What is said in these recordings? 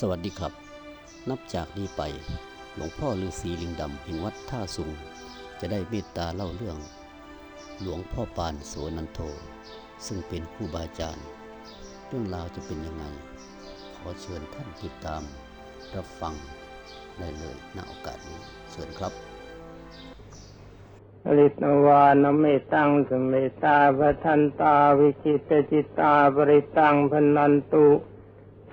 สวัสดีครับ นับจากนี้ไป หลวงพ่อฤาษีลิงดำแห่งวัดท่าสุง จะได้เมตตาเล่าเรื่อง หลวงพ่อปานโสนันโท ซึ่งเป็นครูบาอาจารย์ เรื่องราวจะเป็นยังไง ขอเชิญท่านติดตาม รับฟังได้เลยณโอกาสนี้เชิญครับอริตนวานเมตังสเมตาพทันตาวิจิตจิตาบริตังพนันตุ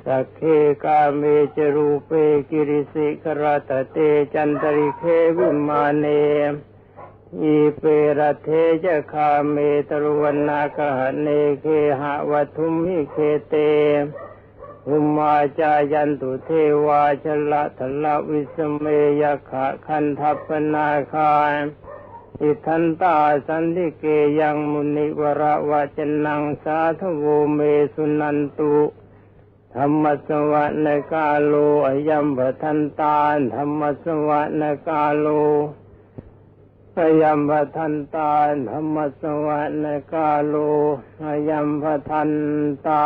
สักเคกาเมจรูเปกิริสิกรตเตจันตริเควิมาเนอีเปรเทจคาเมตรุวันนากหเนเคหะวัทุมหิเคเตหุมาจายันตุเทวาชละทละวิสเมยขะคันทัปนาคาอิทันตาสันติเกยังมุนิวระวะจนังสาธโวเมสุนันตุ ธรรมสวะนกาโลอยัมปทันตาธรรมสวะนกาโลอยัมปทันตาธรรมสวะนกาโลอยัมปทันตา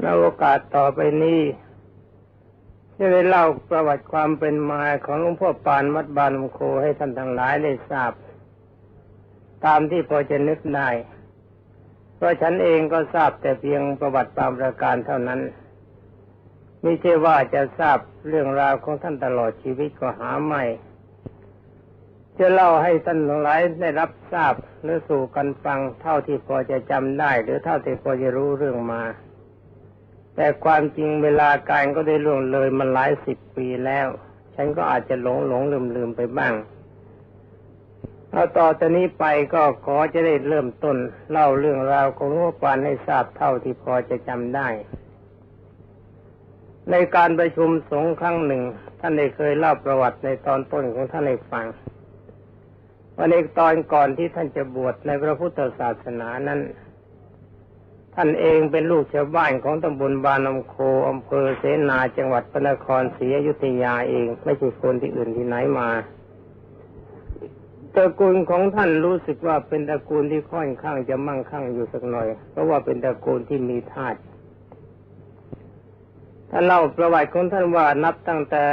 แล้วโอกาสต่อไปนี้จะได้เล่าประวัติความเป็นมาของหลวงพ่อปานวัดบานมโคให้ท่านทั้งหลายได้ทราบ ตามที่พอจะนึกได้ ราะฉันเองก็ทราบแต่เพียงประวัติตามประการเท่านั้น ไม่ใช่ว่าจะทราบเรื่องราวของท่านตลอดชีวิตก็หาไม่ จะเล่าให้ท่านทั้งหลายได้รับทราบหรือสู่กันฟังเท่าที่พอจะจำได้ หรือเท่าที่พอจะรู้เรื่องมา แต่ความจริงเวลาการก็ได้ล่วงเลยมาหลายสิบปีแล้ว ฉันก็อาจจะหลงหลงลืมลืมไปบ้าง เอาต่อจากนี้ไปก็ขอจะได้เริ่มต้น เล่าเรื่องราวของหลวงปานให้ทราบเท่าที่พอจะจำได้ ในการประชุมสงฆ์ครั้งหนึ่ง ท่านได้เคยเล่าประวัติในตอนต้นของท่านให้ฟังวันในตอนก่อนที่ท่านจะบวชในพระพุทธศาสนานั้น ท่านเองเป็นลูกชาวบ้านของตำบลบานอมโคอำเภอเสนาจังหวัดพระนครศรีอยุธยาเอง ไม่ใช่คนที่อื่นที่ไหนมา ตระกูลของท่านรู้สึกว่าเป็นตระกูลที่ค่อนข้างจะมั่งคั่งอยู่สักหน่อย เพราะว่าเป็นตระกูลที่มีทาสท่านเล่าประวัติของท่านว่านับตั้งแต่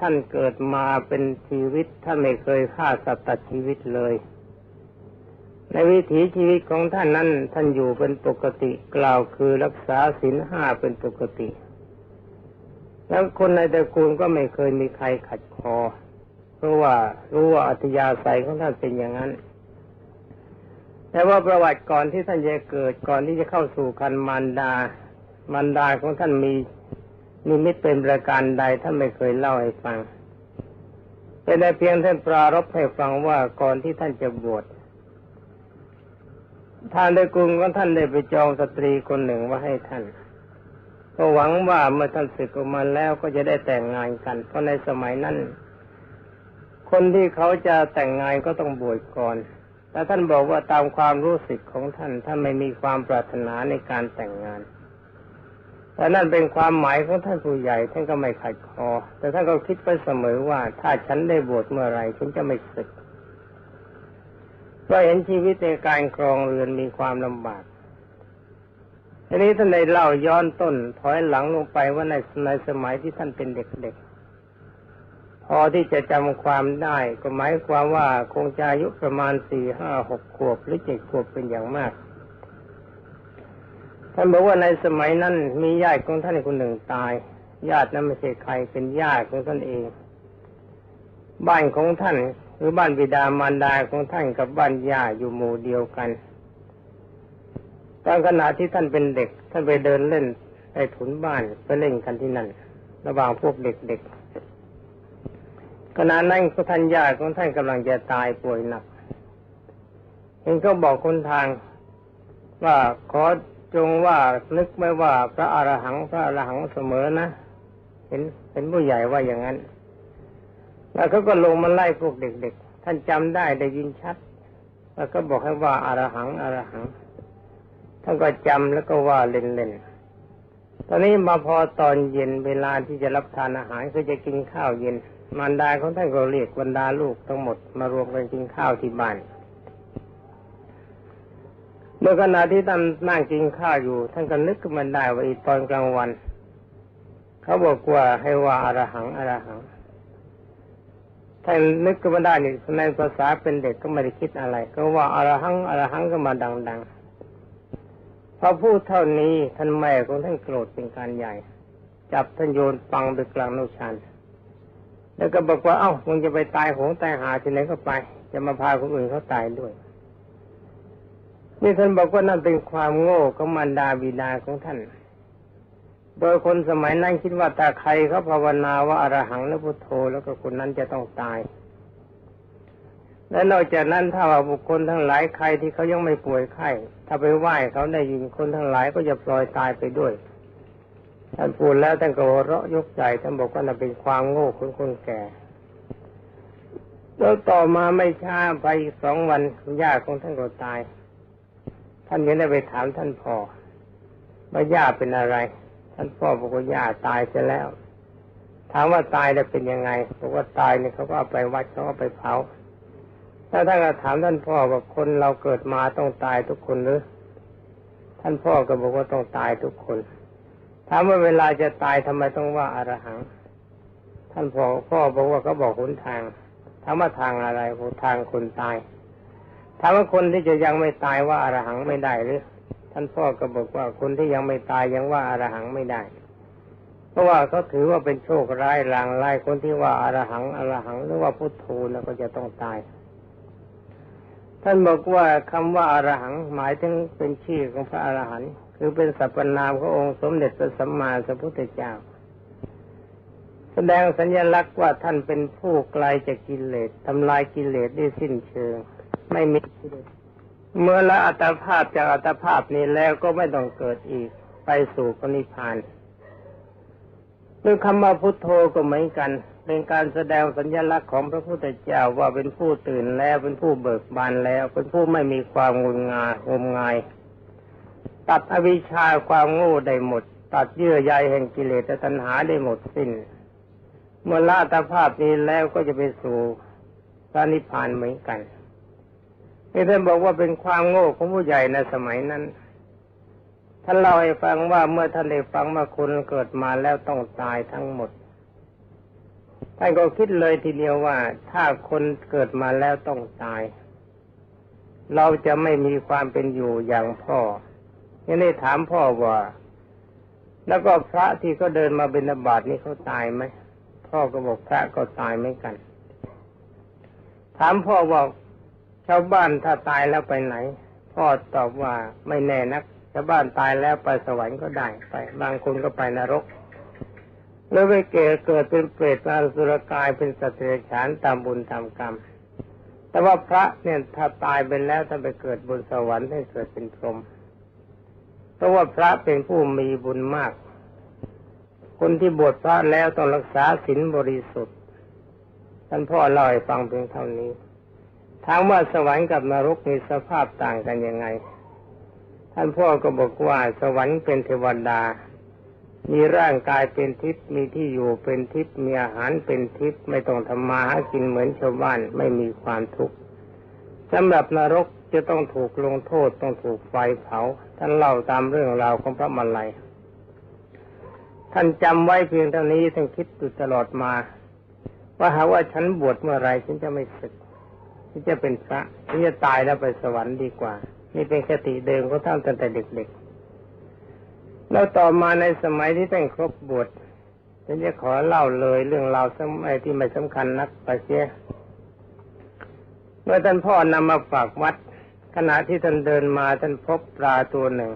ท่านเกิดมาเป็นชีวิตท่านไม่เคยฆ่าสัตว์ตัดชีวิตเลย ในวิถีชีวิตของท่านนั้น ท่านอยู่เป็นปกติกล่าวคือรักษาศีลห้าเป็นปกติ แล้วคนในตระกูลก็ไม่เคยมีใครขัดคอ เพราะว่ารู้ว่าอัธยาศัยของท่านเป็นอย่างนั้น แต่ว่าประวัติก่อนที่ท่านจะเกิดก่อนที่จะเข้าสู่คันมารดา มารดาของท่านมีมีมิตเป็นประการใดท่านไม่เคยเล่าให้ฟังเป็นแต่เพียงท่านปรารบให้ฟังว่าก่อนที่ท่านจะบวชท่านได้กรุงของท่านได้ไปจองสตรีคนหนึ่งว่าให้ท่านก็หวังว่าเมื่อท่านศึกออกมาแล้วก็จะได้แต่งงานกัน เพราะในสมัยนั้น คนที่เขาจะแต่งงานก็ต้องบวชก่อน แต่ท่านบอกว่าตามความรู้สึกของท่าน ท่านไม่มีความปรารถนาในการแต่งงานแต่นั่นเป็นความหมายของท่านผู้ใหญ่ ท่านก็ไม่ขัดคอ แต่ท่านก็คิดไปเสมอว่า ถ้าฉันได้บวชเมื่อไรฉันจะไม่ศึกก็เห็นชีวิตในการครองเรือนมีความลำบากทีนี้ท่านได้เล่าย้อนต้นถอยหลังลงไปว่าในในสมัยที่ท่านเป็นเด็กๆ พอที่จะจำความได้ ก็หมายความว่าคงจะอายุประมาณสี่ห้าหกขวบหรือเจ็ดขวบเป็นอย่างมากท่านบอกว่าในสมัยนั้นมีญาติของท่านคนหนึ่งตาย ญาตินั้นไม่ใช่ใครเป็นญาติของท่านเอง บ้านของท่านหรือบ้านบิดามารดาของท่านกับบ้านย่าอยู่หมู่เดียวกันตอนขณะที่ท่านเป็นเด็ก ท่านไปเดินเล่นในถุนบ้านไปเล่นกันที่นั่น ระหว่างพวกเด็กๆ ขณะนั้นก็ท่านย่าของท่านกำลังจะตายป่วยหนักเห็นเขาบอกคนทางว่าขอจงว่านึกไม่ว่าพระอรหังพระอรหังเสมอนะ เห็นเห็นผู้ใหญ่ว่าอย่างนั้น แล้วเขาก็ลงมาไล่พวกเด็กๆ ท่านจำได้ได้ยินชัด แล้วก็บอกให้ว่าอารหังอารหัง ท่านก็จำแล้วก็ว่าเล่นๆ ตอนนี้มาพอตอนเย็นเวลาที่จะรับทานอาหารคือจะกินข้าวเย็น มารดาของท่านก็เรียกบรรดาลูกทั้งหมดมารวมกันกินข้าวที่บ้านในมื่อขณะที่ท่านนั่งกินข้าวอยู่ ท่านก็นึกขึ้นมาได้ว่าอีตอนกลางวัน เขาบอกว่าให้ว่าอารหังอารหังท่านนึกขึ้นมาได้นี่ในภาษาเป็นเด็กก็ไม่ได้คิดอะไร ก็ว่าอารหังอารหังก็มาดัง ๆ พอพูดเท่านี้ท่านแม่ของท่านโกรธเป็นการใหญ่ จับท่านโยนปังไปกลางโนชัน แล้วก็บอกว่าเอ้ามึงจะไปตายโหงตายหาที่ไหนก็ไป จะมาพาคนอื่นเขาตายด้วยนี่ท่านบอกว่านั่นเป็นความโง่ของมารดาบิดาของท่านโดยคนสมัยนั้นคิดว่าถ้าใครเขาภาวนาว่าอรหังและพุทโธแล้วก็คนนั้นจะต้องตาย และนอกจากนั้นถ้าว่าบุคคลทั้งหลายใครที่เขายังไม่ป่วยไข้ถ้าไปไหว้เขาได้ยินคนทั้งหลายก็จะปล่อยตายไปด้วยท่านพูดแล้วท่านก็หัวเราะยกใจท่านบอกว่านั่นเป็นความโง่ของคนแก่แล้วต่อมาไม่ช้าไปอีกสองวันย่าของท่านก็ตาย ท่านยังได้ไปถามท่านพ่อว่าย่าเป็นอะไร ท่านพ่อบอกว่าย่าตายเสียแล้ว ถามว่าตายแล้วเป็นยังไงบอกว่าตายเนี่ยเขาก็เอาไปวัดเขาก็ไปเผา ถ้าท่านก็ถามท่านพ่อว่าคนเราเกิดมาต้องตายทุกคนหรือ ท่านพ่อก็บอกว่าต้องตายทุกคนถามว่าเวลาจะตายทำไมต้องว่าอารหัง ท่านพ่อพ่อบอกว่าเขาบอกหนทางถามว่าทางอะไรบอกทางคนตายถามว่าคนที่จะยังไม่ตายว่าอารหังไม่ได้หรือ ท่านพ่อก็บอกว่าคนที่ยังไม่ตายยังว่าอารหังไม่ได้ เพราะว่าเขาถือว่าเป็นโชคร้ายลางร้ายคนที่ว่าอารหังอารหังหรือว่าพุทโธแล้วก็จะต้องตาย ท่านบอกว่าคำว่าอารหังหมายถึงเป็นชื่อของพระอรหันต์คือเป็นสรรพนามขององค์สมเด็จพระสัมมาสัมพุทธเจ้า แสดงสัญลักษณ์ว่าท่านเป็นผู้ไกลจากกิเลสทำลายกิเลสได้สิ้นเชิง ไม่มีกิเลสเมื่อละอัตภาพจากอัตภาพนี้แล้วก็ไม่ต้องเกิดอีกไปสู่พระนิพพานด้วยคำว่าพุทโธก็เหมือนกัน เป็นการแสดงสัญลักษณ์ของพระพุทธเจ้าว่าเป็นผู้ตื่นแล้วเป็นผู้เบิกบานแล้ว เป็นผู้ไม่มีความงุนงางมงาย ตัดอวิชชาความโง่ได้หมด ตัดเยื่อใยแห่งกิเลสและตัณหาได้หมดสิ้น เมื่อละอัตภาพนี้แล้วก็จะไปสู่พระนิพพานเหมือนกันที่ท่านบอกว่าเป็นความโง่ของผู้ใหญ่ในสมัยนั้นท่านเล่าให้ฟังว่าเมื่อท่านได้ฟังว่าคนเกิดมาแล้วต้องตายทั้งหมด ท่านก็คิดเลยทีเดียวว่า ถ้าคนเกิดมาแล้วต้องตาย เราจะไม่มีความเป็นอยู่อย่างพ่อยังได้ถามพ่อว่า แล้วก็พระที่เขาเดินมาบิณฑบาตนี่เขาตายไหมพ่อก็บอกพระก็ตายเหมือนกัน ถามพ่อว่าชาวบ้านถ้าตายแล้วไปไหน พ่อตอบว่าไม่แน่นักชาวบ้านตายแล้วไปสวรรค์ก็ได้ไป บางคนก็ไปนรก หรือไปเกิดเกิดเป็นเปรตเป็นอสุรกายเป็นสัตว์เดรัจฉานตามบุญตามกรรม แต่ว่าพระเนี่ยถ้าตายไปแล้วถ้าไปเกิดบนสวรรค์ให้เกิดเป็นพรหมเพราะว่าพระเป็นผู้มีบุญมาก คนที่บวชพระแล้วต้องรักษาศีลบริสุทธิ์ท่านพ่อเล่าให้ฟังเพียงเท่านี้ถามว่าสวรรค์กับนรกมีสภาพต่างกันยังไง ท่านพ่อก็บอกว่าสวรรค์เป็นเทวดา มีร่างกายเป็นทิพย์มีที่อยู่เป็นทิพย์มีอาหารเป็นทิพย์ไม่ต้องทำมาหากินเหมือนชาวบ้านไม่มีความทุกข์สำหรับนรกจะต้องถูกลงโทษต้องถูกไฟเผา ท่านเล่าตามเรื่องราวของพระมลัย ท่านจำไว้เพียงเท่านี้ท่านคิดอยู่ตลอดมา ว่าหาว่าฉันบวชเมื่อไรฉันจะไม่ศึกฉันจะเป็นพระฉันจะตายแล้วไปสวรรค์ดีกว่า นี่เป็นคติเดิมของท่านตั้งแต่เด็กๆ แล้วต่อมาในสมัยที่ท่านครบบวชฉันจะขอเล่าเลยเรื่องราวสมัยที่ไม่สำคัญนักไปเสียเมื่อท่านพ่อนำมาฝากวัด ขณะที่ท่านเดินมาท่านพบปลาตัวหนึ่ง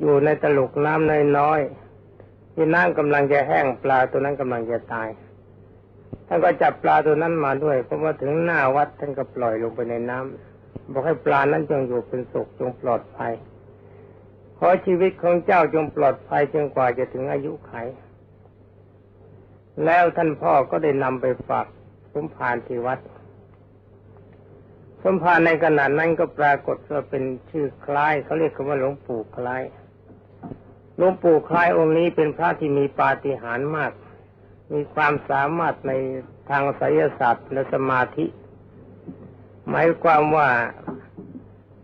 อยู่ในตลุกน้ำน้อยๆที่น้ำกำลังจะแห้งปลาตัวนั้นกำลังจะตายท่านก็จับปลาตัวนั้นมาด้วยเพราะว่าถึงหน้าวัดท่านก็ปล่อยลงไปในน้ำบอกให้ปลานั้นจงอยู่เป็นสุขจงปลอดภัย ขอชีวิตของเจ้าจงปลอดภัยจนกว่าจะถึงอายุไข แล้วท่านพ่อก็ได้นำไปฝากสมภารที่วัด สมภารในขณะนั้นก็ปรากฏว่าเป็นชื่อคล้ายเขาเรียกกันว่าหลวงปู่คล้ายหลวงปู่คล้ายองค์นี้เป็นพระที่มีปาฏิหาริย์มาก มีความสามารถในทางไสยศาสตร์และสมาธิ หมายความว่า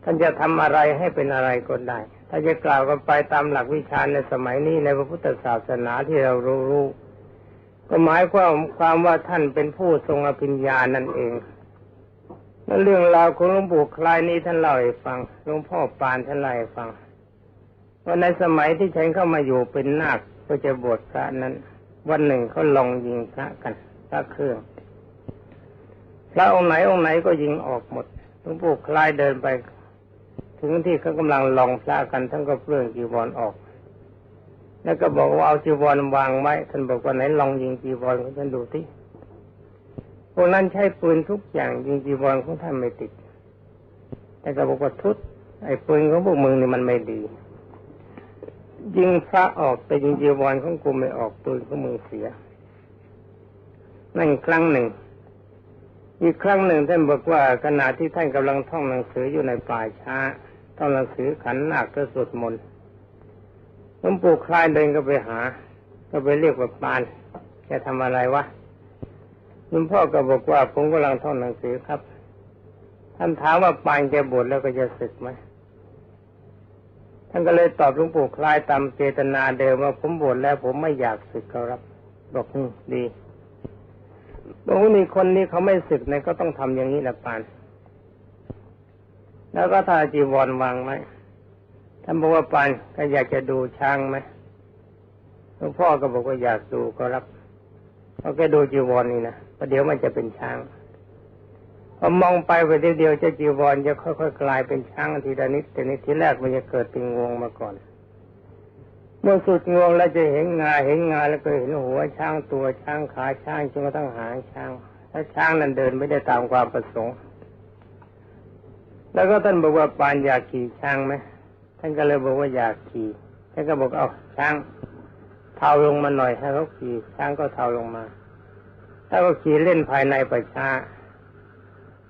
ท่านจะทำอะไรให้เป็นอะไรก็ได้ ถ้าจะกล่าวกันไปตามหลักวิชาในสมัยนี้ในพระพุทธศาสนาที่เรารู้รู้ก็หมายความความว่าท่านเป็นผู้ทรงอภิญญานั่นเองนั่นเรื่องราวของหลวงปู่คลายนี้ท่านเล่าให้ฟังหลวงพ่อปานท่านเล่าให้ฟังว่าในสมัยที่ฉันเข้ามาอยู่เป็นนาคเพื่อจะบวชพระนั้น วันหนึ่งเขาลองยิงพระกันพระเครื่องพระองค์ไหนองค์ไหนก็ยิงออกหมดหลวงปู่คลายเดินไป ถึงที่เขากำลังลองพระกันท่านก็เปลื้องจีวรออก แล้วก็บอกว่าเอาจีวรวางไว้ท่านบอกว่าไหนลองยิงจีวรของท่านดูที่พวกนั้นใช้ปืนทุกอย่างยิงจีวรของท่านไม่ติด แต่ก็บอกว่าทุตไอ้ปืนของพวกมึงนี่มันไม่ดี ยิงพระออกแต่ยิงจีวรของกูไม่ออกปืนของมึงเสียนั่นครั้งหนึ่ง อีกครั้งหนึ่งท่านบอกว่าขณะที่ท่านกำลังท่องหนังสืออยู่ในป่าช้าท่องหนังสือขันหนักก็สวดมนต์หลวงปู่คลายเดินก็ไปหา ก็ไปเรียกว่าปานแกทำอะไรวะหลวงพ่อก็บอกว่าผมกำลังท่องหนังสือครับ ท่านถามว่าปานแกบวชแล้วก็จะศึกไหมท่านก็เลยตอบหลวงปู่คลายตามเจตนาเดิมว่าผมบวชแล้วผมไม่อยากศึกครับ บอกดี บอกว่านี่คนนี้เขาไม่ศึกเนี่ยก็ต้องทำอย่างนี้แหละปาน แล้วก็ถ้าจีวรวางไหมท่านบอกว่าปานก็อยากจะดูช้างไหมหลวงพ่อก็บอกว่าอยากดูก็รับเขาแค่ดูจีวรนี่นะประเดี๋ยวมันจะเป็นช้างพอมองไปไปเดียวเจ้าจีวรจะค่อยๆกลายเป็นช้างทีละนิดแต่นิดทีแรกมันจะเกิดเป็นงวงมาก่อน มื่อสุดงวงแล้วจะเห็นงาเห็นงาแล้วก็เห็นหัวช้างตัวช้างขาช้างจนกระทั่งหางช้างถ้าช้างนั้นเดินไม่ได้ตามความประสงค์ แล้วก็ท่านบอกว่าปานอยากขี่ช้างไหมท่านก็เลยบอกว่าอยากขี่ท่านก็บอกเอาช้างเทาลงมาหน่อยให้เขาขี่ช้างก็เทาลงมาถ้าก็ขี่เล่นภายในประชา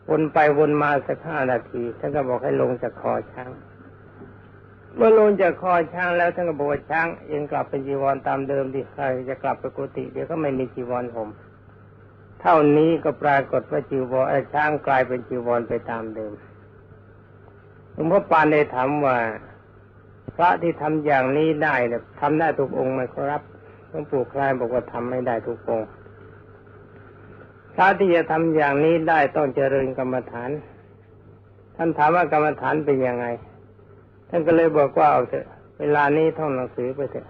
วนไปวนมาสักห้านาทีท่านก็บอกให้ลงจากคอช้าง เมื่อลงจากคอช้างแล้วท่านก็บอกว่าช้างเองกลับเป็นจีวรตามเดิมดิใครจะกลับไปกุฏิเดี๋ยวก็ไม่มีจีวรผมเท่านี้ก็ปรากฏว่าจีวรไอ้ช้างกลายเป็นจีวรไปตามเดิมหลวงพ่อปานได้ถามว่า พระที่ทำอย่างนี้ได้เนี่ยทำได้ทุกองค์ไหมครับหลวงปู่คลายบอกว่าทำไม่ได้ทุกองค์พระที่จะทำอย่างนี้ได้ต้องเจริญกรรมฐาน ท่านถามว่ากรรมฐานเป็นยังไง ท่านก็เลยบอกว่าเอาเถอะ เวลานี้ท่องหนังสือไปเถอะ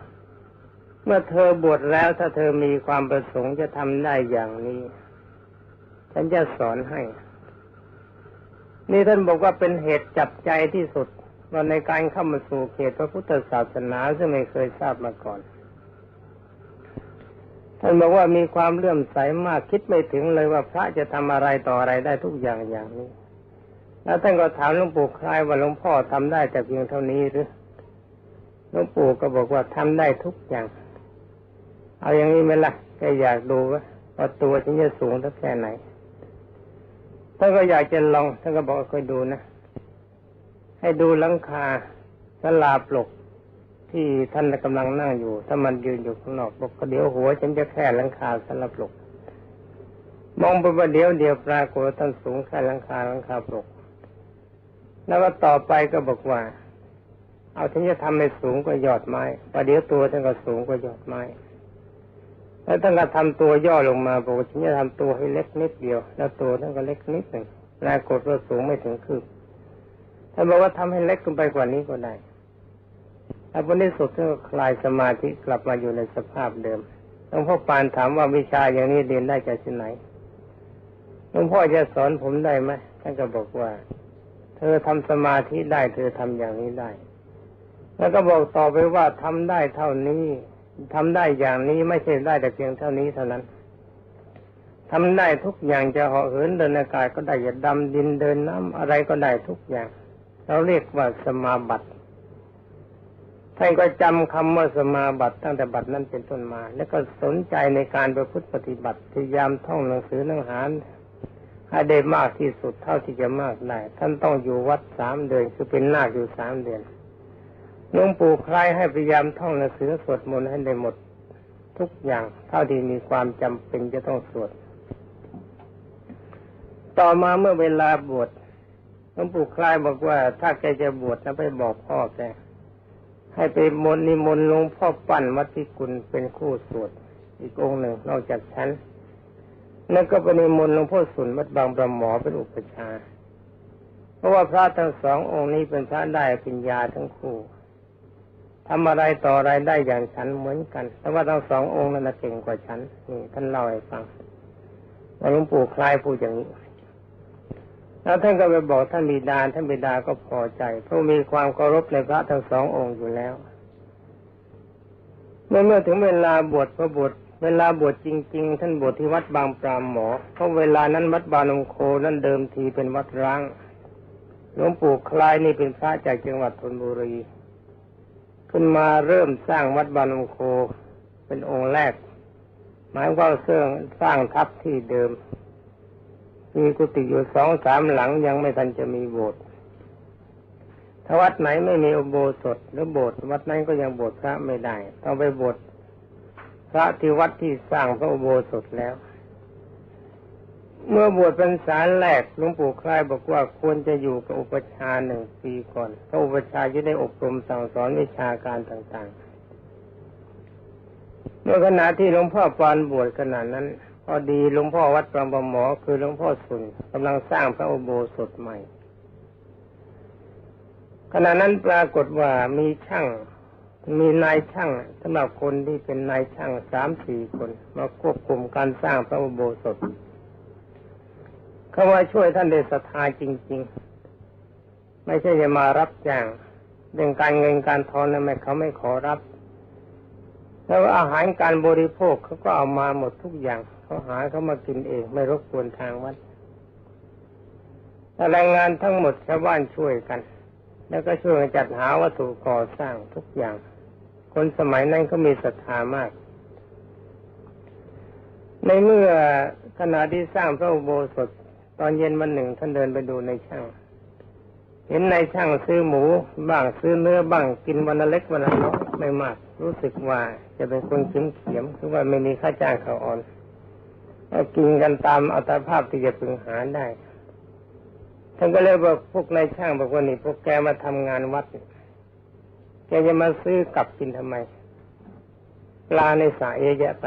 เมื่อเธอบวชแล้วถ้าเธอมีความประสงค์จะทำได้อย่างนี้ ฉันจะสอนให้ นี่ท่านบอกว่าเป็นเหตุจับใจที่สุดว่าในการเข้ามาสู่เขตพระพุทธศาสนาซึ่งไม่เคยทราบมาก่อนท่านบอกว่ามีความเลื่อมใสมากคิดไม่ถึงเลยว่าพระจะทำอะไรต่ออะไรได้ทุกอย่างอย่างนี้ แล้วท่านก็ถามหลวงปู่คลายว่าหลวงพ่อทำได้แต่เพียงเท่านี้หรือหลวงปู่ก็บอกว่าทำได้ทุกอย่าง เอาอย่างนี้ไหมล่ะแกอยากดูว่าว่าตัวฉันจะสูงสักแค่ไหนท่านก็อยากจะลองท่านก็บอกว่าคอยดูนะ ให้ดูหลังคาสลาปลกที่ท่านกำลังนั่งอยู่ ถ้ามันยืนอยู่ข้างนอกบอกเดี๋ยวหัวฉันจะแค่หลังคาสลาปลกมองไปประเดี๋ยวเดียวปรากฏท่านสูงแค่หลังคาหลังคาปลก แล้วก็ต่อไปก็บอกว่า เอาฉันจะทำให้สูงกว่ายอดไม้ประเดี๋ยวตัวท่านก็สูงกว่ายอดไม้แล้วท่านก็ทำตัวย่อลงมาบอกว่าฉันจะทำตัวให้เล็กนิดเดียว แล้วตัวท่านก็เล็กนิดหนึ่งปรากฏว่าสูงไม่ถึงคืบท่านบอกว่าทำให้เล็กขึ้นไปกว่านี้ก็ได้แล้ววันนี้สุดท่านก็คลายสมาธิกลับมาอยู่ในสภาพเดิมหลวงพ่อปานถามว่าวิชาอย่างนี้เรียนได้จากที่ไหนหลวงพ่อจะสอนผมได้ไหมท่านก็บอกว่า เธอทำสมาธิได้ เธอทำอย่างนี้ได้ แล้วก็บอกต่อไปว่าทำได้เท่านี้ทำได้อย่างนี้ไม่ใช่ได้แต่เพียงเท่านี้เท่านั้นทำได้ทุกอย่างจะเหาะเหินเดินอากาศก็ได้จะดำดินเดินน้ำอะไรก็ได้ทุกอย่าง เราเรียกว่าสมาบัติท่านก็จำคำว่าสมาบัติตั้งแต่บัตินั้นเป็นต้นมา แล้วก็สนใจในการประพฤติปฏิบัติพยายามท่องหนังสือหนังหาร ให้ได้มากที่สุดเท่าที่จะมากได้ ท่านต้องอยู่วัดสามเดือนคือเป็นนาคอยู่สามเดือนหลวงปู่คลายให้พยายามท่องหนังสือสวดมนต์ให้ได้หมดทุกอย่างเท่าที่มีความจำเป็นจะต้องสวด ต่อมาเมื่อเวลาบวชหลวงปู่คลายบอกว่า ถ้าแกจะบวชนะไปบอกพ่อแกให้ไปมนต์นิมนต์หลวงพ่อปั้นวัดพิกุลเป็นคู่สวดอีกองหนึ่งนอกจากฉัน แล้วก็ไปนิมนต์หลวงพ่อสุนวัดบางประหมอเป็นอุปชา เพราะว่าพระทั้งสององค์นี้เป็นพระได้ปัญญาทั้งคู่ทำอะไรต่ออะไรได้อย่างฉันเหมือนกัน แต่ว่าทั้งสององค์นั้นเก่งกว่าฉัน นี่ท่านเล่าให้ฟังว่าหลวงปู่คลายพูดอย่างนี้ แล้วท่านก็ไปบอกท่านบิดา ท่านบิดาก็พอใจ เพราะมีความเคารพในพระทั้งสององค์อยู่แล้ว เมื่อเมื่อถึงเวลาบวชพระบวช เวลาบวชจริง ๆ ท่านบวชที่วัดบางปรามหมอ เพราะเวลานั้นวัดบางนงโคนั้นเดิมทีเป็นวัดร้าง หลวงปู่คลายนี่เป็นพระจากจังหวัดธนบุรี ขึ้นมาเริ่มสร้างวัดบางนงโคเป็นองค์แรก หมายว่าเสื่องสร้างทับที่เดิม มีกุฏิอยู่สองสามหลังยังไม่ทันจะมีโบสถ์ถ้าวัดไหนไม่มีอุโบสถหรือโบสถ์วัดนั้นก็ยังโบสถ์พระไม่ได้ ต้องไปโบสถ์ ระที่วัดที่สร้างพระอุโบสถแล้ว เมื่อบวชเป็นสารแรกหลวงปู่คลายบอกว่าควรจะอยู่กับอุปชาหนึ่งปีก่อนเพราะอุปชาจะได้อบรมสั่งสอนวิชาการต่างๆ เมื่อขณะที่หลวงพ่อปานบวชขณะนั้นพอดีหลวงพ่อวัดปรางประหมอคือหลวงพ่อสุนกำลังสร้างพระอุโบสถใหม่ขณะนั้นปรากฏว่ามีช่าง มีนายช่างสำหรับคนที่เป็นนายช่างสามสี่คน มาควบคุมการสร้างพระอุโบสถเขาว่าช่วยท่านเดชศรัทธาจริง ๆ ไม่ใช่จะมารับจ้างเรื่องการเงินการทอนนะไม่เขาไม่ขอรับ แล้วอาหารการบริโภคเขาก็เอามาหมดทุกอย่างเขาหาเขามากินเอง ไม่รบกวนทางวัดแรงงานทั้งหมดชาวบ้านช่วยกัน แล้วก็ช่วยจัดหาวัตถุก่อสร้างทุกอย่าง คนสมัยนั้นก็มีศรัทธามาก ในเมื่อขณะที่สร้างพระอุโบสถตอนเย็นวันหนึ่งท่านเดินไปดูในช่าง เห็นในายช่างซื้อหมูบ้างซื้อเนื้อบ้างกินวันละเล็กวันละน้อยไม่มาก รู้สึกว่าจะเป็นคนเขียมเขียมคือว่าไม่มีค่าจ้างเขาอ่อนกินกันตามอัตภาพที่จะพึงหาได้ท่านก็เลยบอกพวกนายช่างบอกว่านี่พวกแกมาทำงานวัดนี่ แกจะมาซื้อกลับกินทำไม ปลาในสระเยอะแยะไป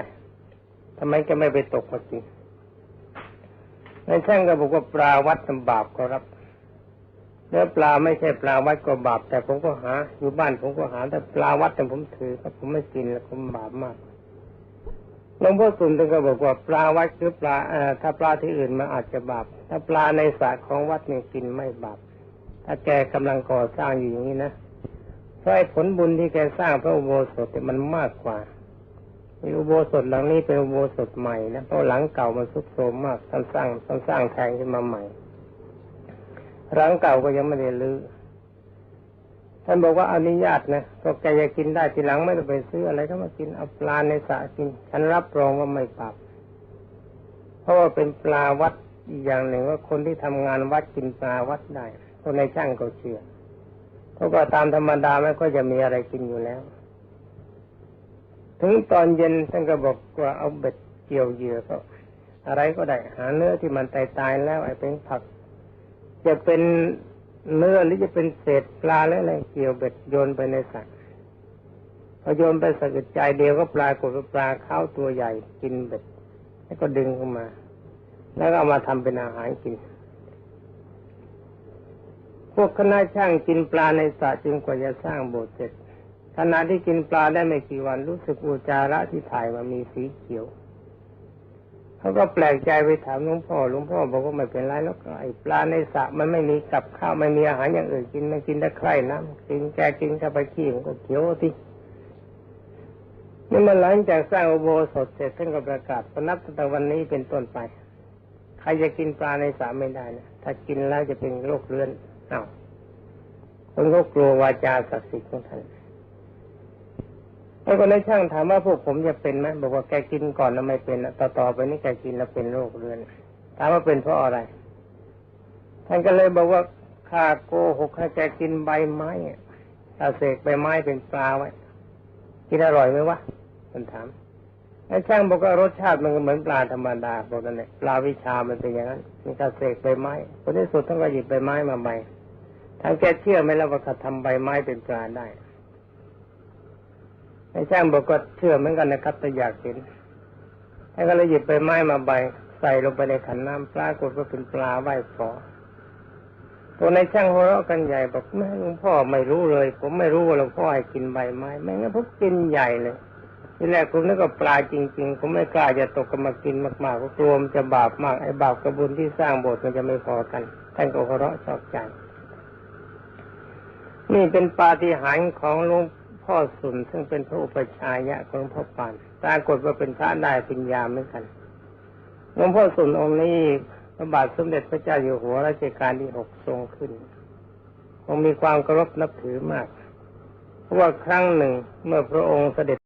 ทำไมแกไม่ไปตกมากินนายช่างก็บอกว่าปลาวัดทำบาปก็รับเนื้อปลาไม่ใช่ปลาวัดก็บาปแต่ผมก็หา อยู่บ้านผมก็หา แต่ปลาวัดแต่ผมถือครับผมไม่กินแล้วผมบาปมากหลวงพ่อสุนท่านก็บอกว่าปลาวัดคือปลาเอ่อถ้าปลาที่อื่นมันอาจจะบาป ถ้าปลาในสระของวัดเนี่ยกินไม่บาปถ้าแกกำลังก่อสร้างอยู่อย่างนี้นะ เพราะไอ้ผลบุญที่แกสร้างพระอุโบสถเนี่ยมันมากกว่าอุโบสถหลังนี้เป็นอุโบสถใหม่นะเพราะหลังเก่ามันทรุดโทรมมากท่านสร้างท่านสร้างแทนขึ้นมาใหม่หลังเก่าก็ยังไม่ได้ลื้อท่านบอกว่าอนุญาตนะก็แกจะกินได้ทีหลังไม่ต้องไปซื้ออะไรก็มากินเอาปลาในสระกินฉันรับรองว่าไม่ปรับ เพราะว่าเป็นปลาวัดอีกอย่างหนึ่งว่าคนที่ทำงานวัดกินปลาวัดได้คนในช่างก็เชื่อ เพราะว่าตามธรรมดาไม่ค่อยจะมีอะไรกินอยู่แล้ว ถึงตอนเย็นท่านก็บอกว่าเอาเบ็ดเกี่ยวเหยื่อก็ อะไรก็ได้หาเนื้อที่มันตายตายแล้วไอ้เป็นผัก จะเป็นเนื้อหรือจะเป็นเศษปลาแล้วอะไรเกี่ยวเบ็ดโยนไปในสระพอโยนไปสะกิดใจเดียวก็ปลากดปลาเข้าวตัวใหญ่กินเบ็ด แล้วก็ดึงเข้ามา แล้วก็เอามาทำเป็นอาหารกิน วกคณะช่างกินปลาในสระจึงกว่าจะสร้างโบสถ์เสร็จขณะที่กินปลาได้ไม่กี่วันรู้สึกอุจจาระที่ถ่ายมามีสีเขียวเขาก็แปลกใจไปถามหลวงพ่อหลวงพ่อบอกว่าไม่เป็นไรแล้วไอ้ปลาในสระมันไม่มีกับข้าวไม่มีอาหารอย่างอื่นกินไม่กินแต่ไข่น้ำกินแกกินเข้าไปขี้มันก็เขียวทีนี่มันหลังจากสร้างอุโบสถเสร็จท่านก็ประกาศนับตั้งแต่วันนี้เป็นต้นไป ใครจะกินปลาในสระไม่ได้นะถ้ากินแล้วจะเป็นโรคเรื้อน อ้าวคนก็กลัววาจาศักดิ์สิทธิ์ของท่านแล้วก็ในช่างถามว่าพวกผมจะเป็นไหมบอกว่าแกกินก่อนแล้วไม่เป็นต่อต่อไปนี่แกกินแล้วเป็นโรคเรื้อนถามว่าเป็นเพราะอะไร ท่านก็เลยบอกว่าข้าโกหกให้แกกินใบไม้อาเสกใบไม้เป็นปลาไว้กินอร่อยไหมวะท่านถามไอ้ช่างบอกว่ารสชาติมันก็เหมือนปลาธรรมดาบอกกันเนี่ยปลาวิชามันเป็นอย่างนั้นมีการเสกใบไม้ผลที่สุดท่านก็หยิบใบไม้มาใบ ทางแกเชื่อไหมแล้วว่าเขาทำใบไม้เป็นปลาได้ไอ้ช่างบอกก็เชื่อเหมือนกันนะครับแต่อยากเห็นท่านก็เลยหยิบใบไม้มาใบใส่ลงไปในขันน้ำปลากฏว่าเป็นปลาไหว้ขอตัวในช่างหัวเราะกันใหญ่บอกแม่หลวงพ่อไม่รู้เลย ผมไม่รู้ว่าหลวงพ่อให้กินใบไม้ไม่งั้นผมกินใหญ่เลยทีแรกผมนึกว่าปลาจริง ๆ ผมไม่กล้าจะตกกันมากินมากๆก็กลัวมันจะบาปมากไอ้บาปกระบุญที่สร้างโบสถ์มันจะไม่พอกันท่านก็หัวเราะชอบใจ นี่เป็นปาฏิหาริย์ของหลวงพ่อสุนซึ่งเป็นพระอุปชายะของหลวงพ่อปานปรากฏว่าเป็นพระได้ปัญญาเหมือนกันหลวงพ่อสุนองค์นี้พระบาทสมเด็จพระเจ้าอยู่หัวรัชกาลที่หกทรงขึ้นคงมีความเคารพนับถือมากเพราะว่าครั้งหนึ่งเมื่อพระองค์เสด็จ